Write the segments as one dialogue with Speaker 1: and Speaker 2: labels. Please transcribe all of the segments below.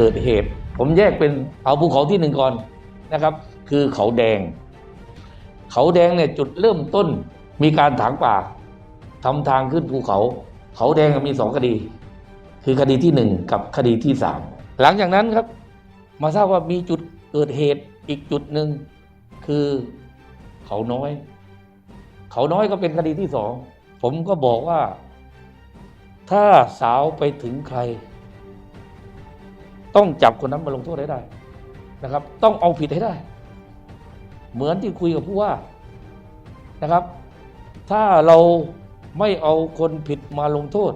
Speaker 1: เกิดเหตุ ผมแยกเป็นเอาภูเขาที่หนึ่งก่อนนะครับ คือเขาแดง เขาแดงเนี่ยจุดเริ่มต้นมีการถางป่าทำทางขึ้นภูเขา เขาแดงมีสองคดี คือคดีที่หนึ่งกับคดีที่สามหลังจากนั้นครับ มาทราบว่ามีจุดเกิดเหตุอีกจุดหนึ่งคือเขาน้อย เขาน้อยก็เป็นคดีที่สองผมก็บอกว่า ถ้าสาวไปถึงใคร ต้องจับคนนั้นมาลงโทษให้ได้นะครับ ต้องเอาผิดให้ได้ เหมือนที่คุยกับผู้ว่านะครับ ถ้าเราไม่เอาคนผิดมาลงโทษ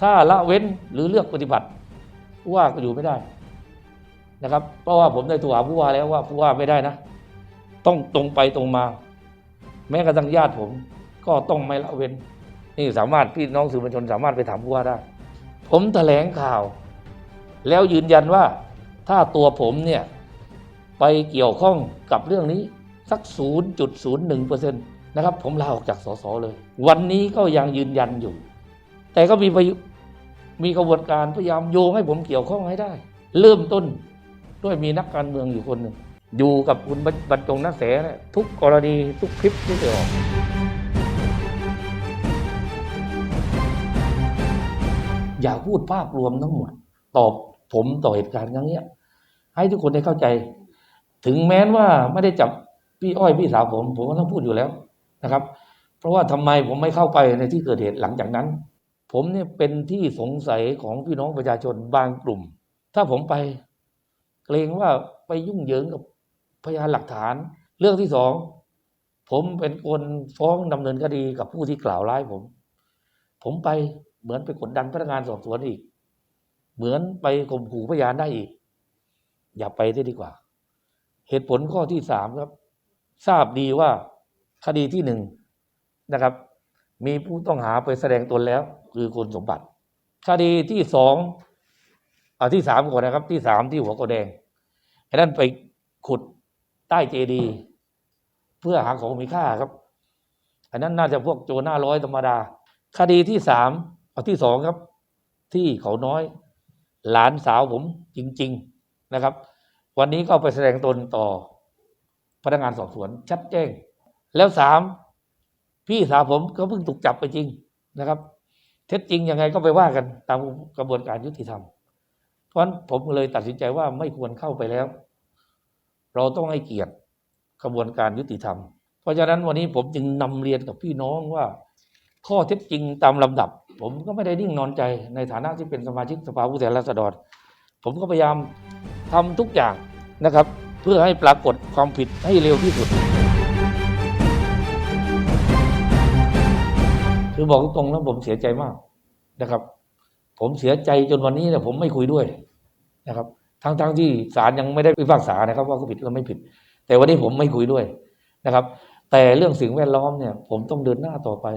Speaker 1: ถ้าละเว้นหรือเลือกปฏิบัติผู้ว่าก็อยู่ไม่ได้นะครับ เพราะว่าผมได้ตัวหาผู้ว่าแล้วว่าผู้ว่าไม่ได้นะ ต้องตรงไปตรงมา แม้กระทั่งญาติผม ก็ต้องไม่ละเว้น นี่สามารถพี่น้องสื่อมวลชนสามารถไปถามผู้ว่าได้ ผมแถลงข่าว แล้วยืนยันว่าถ้าตัวผมเนี่ยไปเกี่ยวข้องกับเรื่องนี้สัก 0.01%นะครับ ผมลาออกจากสสเลย วันนี้ก็ยังยืนยันอยู่ แต่ก็มีพยมีกระบวนการพยายามโยงให้ผมเกี่ยวข้องให้ได้ เริ่มต้นด้วยมีนักการเมืองอยู่คนหนึ่งอยู่กับคุณบรรจงนักแสนี่ยทุกกรณีทุกคลิปที่เคยออกอย่าพูดภาพรวมทั้งหมด ตอบ ผมต่อเหตุการณ์ครั้งนี้ให้ทุกคนได้เข้าใจ ถึงแม้ว่าไม่ได้จับพี่อ้อยพี่สาวผม ผมก็ต้องพูดอยู่แล้วนะครับ เพราะว่าทำไมผมไม่เข้าไปในที่เกิดเหตุหลังจากนั้น ผมเนี่ยเป็นที่สงสัยของพี่น้องประชาชนบางกลุ่ม ถ้าผมไป เกรงว่าไปยุ่งเหยิงกับพยานหลักฐาน เรื่องที่สองผมเป็นคนฟ้องดำเนินคดีกับผู้ที่กล่าวร้ายผม ผมไปเหมือนไปกดดันพนักงานสอบสวนอีก เหมือนไปข่มขู่พยานได้อีก อย่าไปได้ดีกว่า เหตุผลข้อที่สามครับ ทราบดีว่าคดีที่หนึ่งนะครับ มีผู้ต้องหาไปแสดงตนแล้ว คือคุณสมบัติ คดีที่สองเอาที่สามก่อนนะครับ ที่สามที่หัวกระแดงไอ้นั่นไปขุดใต้เจดีเพื่อหาของมีค่าครับอันนั้นน่าจะพวกโจรหน้าร้อยธรรมดา คดีที่สามเอาที่สองครับ ที่เขาน้อย หลานสาวผมจริง ๆนะครับ วันนี้ก็ไปแสดงตนต่อพนักงานสอบสวนชัดแจ้ง แล้วสามพี่สาวผมก็เพิ่งถูกจับไปจริงนะครับ เท็จจริงยังไงก็ไปว่ากันตามกระบวนการยุติธรรม เพราะฉะนั้นผมเลยตัดสินใจว่าไม่ควรเข้าไปแล้ว เราต้องให้เกียรติกระบวนการยุติธรรม เพราะฉะนั้นวันนี้ผมจึงนำเรียนกับพี่น้องว่า ข้อเท็จจริงตามลำดับ ผมก็ไม่ได้นิ่งนอนใจในฐานะที่เป็นสมาชิกสภาผู้แทนราษฎร ผมก็พยายามทำทุกอย่างนะครับ เพื่อให้ปรากฏความผิดให้เร็วที่สุด คือบอกตรงๆแล้วผมเสียใจมากนะครับ ผมเสียใจจนวันนี้เนี่ยผมไม่คุยด้วยนะครับทั้งๆที่ศาลยังไม่ได้พิพากษานะครับ ว่าเขาผิดหรือไม่ผิด แต่วันนี้ผมไม่คุยด้วยนะครับ แต่เรื่องสิ่งแวดล้อมเนี่ย ผมต้องเดินหน้าต่อไป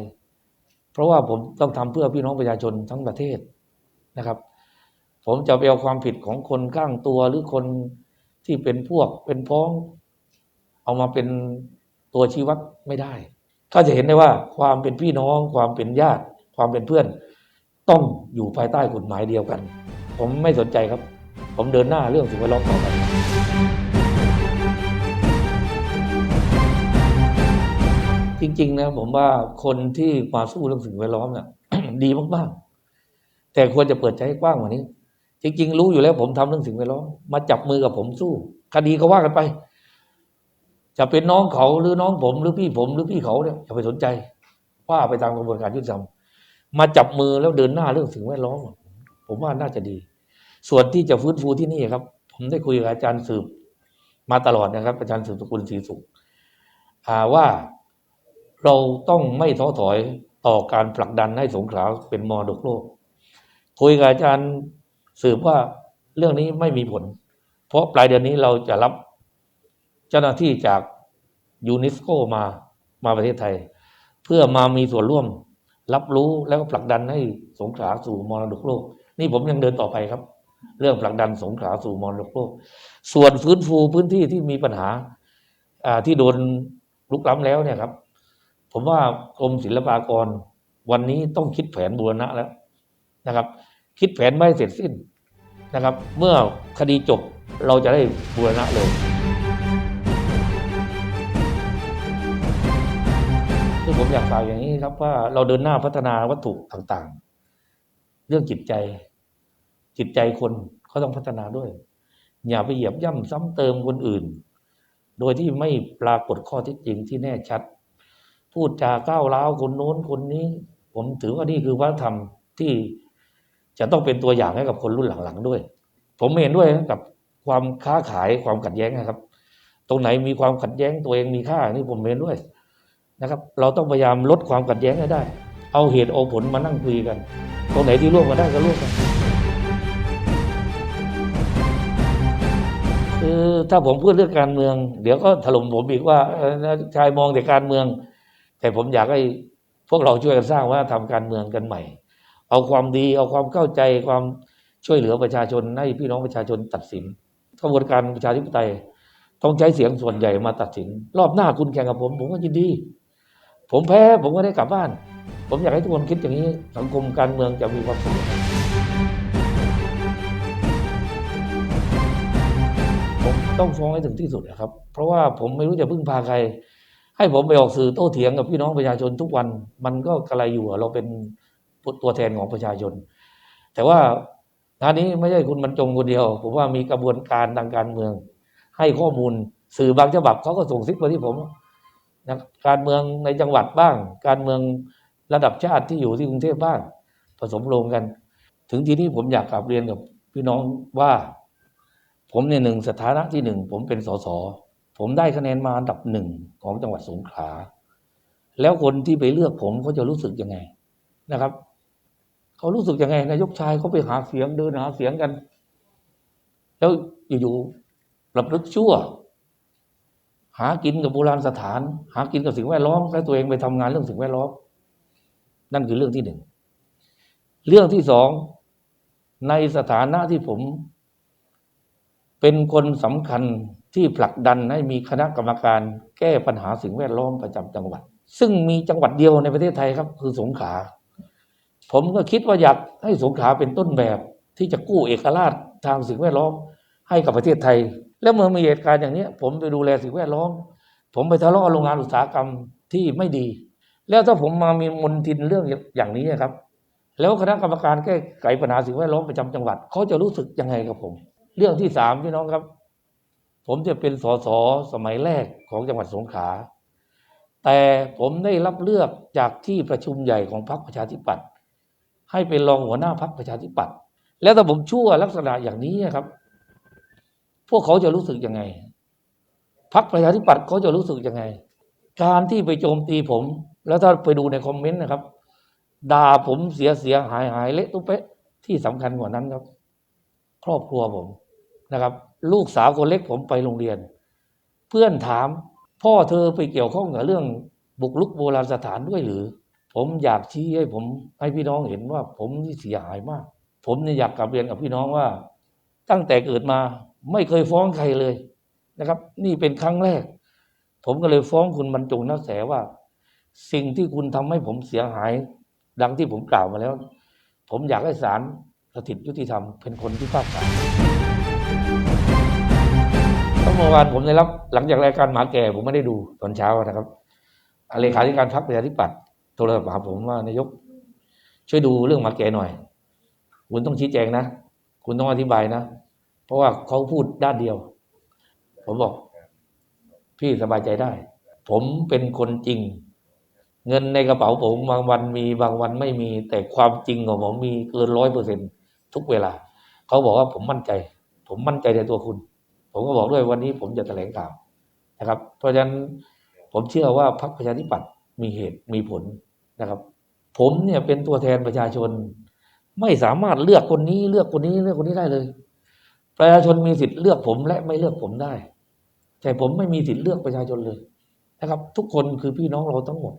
Speaker 1: เพราะว่าผมต้องทำเพื่อพี่น้องประชาชนทั้งประเทศนะครับ ผมจะไปเอาความผิดของคนข้างตัวหรือคนที่เป็นพวกเป็นพ้อง เอามาเป็นตัวชี้วัดไม่ได้ ก็จะเห็นได้ว่าความเป็นพี่น้อง ความเป็นญาติ ความเป็นเพื่อน ต้องอยู่ภายใต้กฎหมายเดียวกัน ผมไม่สนใจครับ ผมเดินหน้าเรื่องสิ่งแวดล้อมต่อไป จริง ๆ นะผมว่าคนที่มาสู้เรื่องสิ่งแวดล้อมเนี่ยดีมากๆ แต่ควรจะเปิดใจให้กว้างกว่านี้ จริง ๆ รู้อยู่แล้วผมทำเรื่องสิ่งแวดล้อมมาจับมือกับผมสู้ คดีก็ว่ากันไป จะเป็นน้องเขาหรือน้องผมหรือพี่ผมหรือพี่เขาเนี่ยอย่าไปสนใจ ว่าไปตามกระบวนการยุติธรรมมาจับมือแล้วเดินหน้าเรื่องสิ่งแวดล้อมผมว่าน่าจะดี ส่วนที่จะฟื้นฟูที่นี่ครับ ผมได้คุยกับอาจารย์สืบ มาตลอดนะครับ อาจารย์สืบสกุลศรีสุขว่า เราต้องไม่ท้อถอยต่อการผลักดันให้สงขลาเป็นมรดกโลก คุยกับอาจารย์สืบว่าเรื่องนี้ไม่มีผล เพราะปลายเดือนนี้เราจะรับเจ้าหน้าที่จากยูเนสโกมามาประเทศไทย เพื่อมามีส่วนร่วม รับรู้แล้วก็ผลักดันให้สงขลาสู่มรดกโลก นี่ผมยังเดินต่อไปครับ เรื่องผลักดันสงขลาสู่มรดกโลก ส่วนฟื้นฟูพื้นที่ที่มีปัญหาที่โดนลุกล้ำแล้วเนี่ยครับ ผมว่ากรมศิลปากรวันนี้ต้องคิดแผนบูรณะแล้วนะครับ คิดแผนไม่เสร็จสิ้นนะครับ เมื่อคดีจบเราจะได้บูรณะเลยคือผมอยากฝากอย่างนี้ครับว่าเราเดินหน้าพัฒนาวัตถุต่างๆ เรื่องจิตใจ จิตใจคนเขาต้องพัฒนาด้วย อย่าไปเหยียบย่ำซ้ำเติมคนอื่น โดยที่ไม่ปรากฏข้อเท็จจริงที่แน่ชัด พูดจาก้าวร้าวคนโน้นคนนี้ ผมถือว่านี่คือวัฒนธรรมที่จะต้องเป็นตัวอย่างให้กับคนรุ่นหลังๆด้วย ผมเห็นด้วยกับความค้าขายความขัดแย้งนะครับ ตรงไหนมีความขัดแย้งตัวเองมีค่านี่ผมเห็นด้วยนะครับ เราต้องพยายามลดความขัดแย้งให้ได้ เอาเหตุเอาผลมานั่งคุยกัน ตรงไหนที่ร่วมกันได้ก็ร่วมกันคือถ้าผมพูดเรื่องการเมือง เดี๋ยวก็ถล่มผมอีกว่าชายมองแต่การเมือง แต่ผมอยากให้พวกเราช่วยกันสร้างว่าทำการเมืองกันใหม่ เอาความดีเอาความเข้าใจความช่วยเหลือประชาชนให้พี่น้องประชาชนตัดสินกระบวนการประชาธิปไตย ต้องใช้เสียงส่วนใหญ่มาตัดสิน รอบหน้าคุณแข่งกับผม ผมก็ยินดี ผมแพ้ผมก็ได้กลับบ้าน ผมอยากให้ทุกคนคิดอย่างนี้สังคมการเมืองจะมีความสุขผมต้องฟ้องให้ถึงที่สุดนะครับ เพราะว่าผมไม่รู้จะพึ่งพาใคร ให้ผมไปออกสื่อโต้เถียงกับพี่น้องประชาชนทุกวัน มันก็กระไรอยู่เราเป็นตัวแทนของประชาชน แต่ว่างานนี้ไม่ใช่คุณบรรจงคนเดียว ผมว่ามีกระบวนการทางการเมือง ให้ข้อมูลสื่อบางฉบับเขาก็ส่งซิกมาที่ผมนะการเมืองในจังหวัดบ้าง การเมืองระดับชาติที่อยู่ที่กรุงเทพบ้าง ผสมลงกัน ถึงทีนี้ผมอยากกลับเรียนกับพี่น้องว่า ผมในหนึ่งสถานะที่หนึ่งผมเป็นสส ผมได้คะแนนมาอันดับหนึ่งของจังหวัดสงขลา แล้วคนที่ไปเลือกผมเขาจะรู้สึกยังไงนะครับ เขารู้สึกยังไง นายกชายเขาไปหาเสียงเดินหาเสียงกัน แล้วอยู่ๆรับลึกชั่ว หากินกับโบราณสถาน หากินกับสิ่งแวดล้อมแล้วตัวเองไปทำงานเรื่องสิ่งแวดล้อม นั่นคือเรื่องที่หนึ่ง เรื่องที่สองในสถานะที่ผม เป็นคนสำคัญ ที่ผลักดันให้มีคณะกรรมการแก้ปัญหาสิ่งแวดล้อมประจำจังหวัด ซึ่งมีจังหวัดเดียวในประเทศไทยครับ คือสงขลาผมก็คิดว่าอยากให้สงขลาเป็นต้นแบบที่จะกู้เอกราชทางสิ่งแวดล้อมให้กับประเทศไทย แล้วเมื่อมีเหตุการณ์อย่างนี้ผมไปดูแลสิ่งแวดล้อม ผมไปทะเลาะโรงงานอุตสาหกรรมที่ไม่ดี แล้วถ้าผมมามีมนทินเรื่องอย่างนี้ครับ แล้วคณะกรรมการแก้ไขปัญหาสิ่งแวดล้อมประจำจังหวัดเขาจะรู้สึกยังไงกับผม เรื่องที่สามพี่น้องครับ ผมจะเป็นสสสมัยแรกของจังหวัดสงขลาแต่ผมได้รับเลือกจากที่ประชุมใหญ่ของพรรคประชาธิปัตย์ให้เป็นรองหัวหน้าพรรคประชาธิปัตย์แล้วถ้าผมชั่วลักษณะอย่างนี้ครับ พวกเขาจะรู้สึกยังไงพรรคประชาธิปัตย์เขาจะรู้สึกยังไง การที่ไปโจมตีผม แล้วถ้าไปดูในคอมเมนต์นะครับด่าผมเสียเสียหายหายเละตุ้เป๊ะที่สำคัญกว่านั้นครับ ครอบครัวผม นะครับ ลูกสาวคนเล็กผมไปโรงเรียน เพื่อนถาม พ่อเธอไปเกี่ยวข้องกับเรื่องบุกลุกโบราณสถานด้วยหรือ ผมอยากชี้ให้ผมให้พี่น้องเห็นว่า ผมนี่เสียหายมาก ผมเนี่ยอยากกลับเรียนกับพี่น้องว่า ตั้งแต่เกิดมาไม่เคยฟ้องใครเลยนะครับ นี่เป็นครั้งแรก ผมก็เลยฟ้องคุณบรรจงนักแสว่า สิ่งที่คุณทำให้ผมเสียหาย ดังที่ผมกล่าวมาแล้ว ผมอยากให้ศาลสถิตยุติธรรมเป็นคนที่พากษา เมื่อวานผมได้รับหลังจากรายการหมาแก่ผมไม่ได้ดูตอนเช้านะครับเลขาธิการพรรคประชาธิปัตย์โทรศัพท์มาหาผมว่านายก ช่วยดูเรื่องหมาแก่หน่อย คุณต้องชี้แจงนะ คุณต้องอธิบายนะ เพราะว่าเขาพูดด้านเดียว ผมบอก พี่สบายใจได้ ผมเป็นคนจริง เงินในกระเป๋าผมบางวันมีบางวันไม่มี แต่ความจริงของผมมีเกินร้อยเปอร์เซ็นทุกเวลา เขาบอกว่าผมมั่นใจ ผมมั่นใจในตัวคุณ ผมก็บอกด้วยวันนี้ผมจะแถลงข่าวนะครับ เพราะฉะนั้นผมเชื่อว่าพรรคประชาธิปัตย์มีเหตุมีผลนะครับ ผมเนี่ยเป็นตัวแทนประชาชน ไม่สามารถเลือกคนนี้เลือกคนนี้เลือกคนนี้ได้เลย ประชาชนมีสิทธิ์เลือกผมและไม่เลือกผมได้ แต่ผมไม่มีสิทธิ์เลือกประชาชนเลยนะครับ ทุกคนคือพี่น้องเราทั้งหมด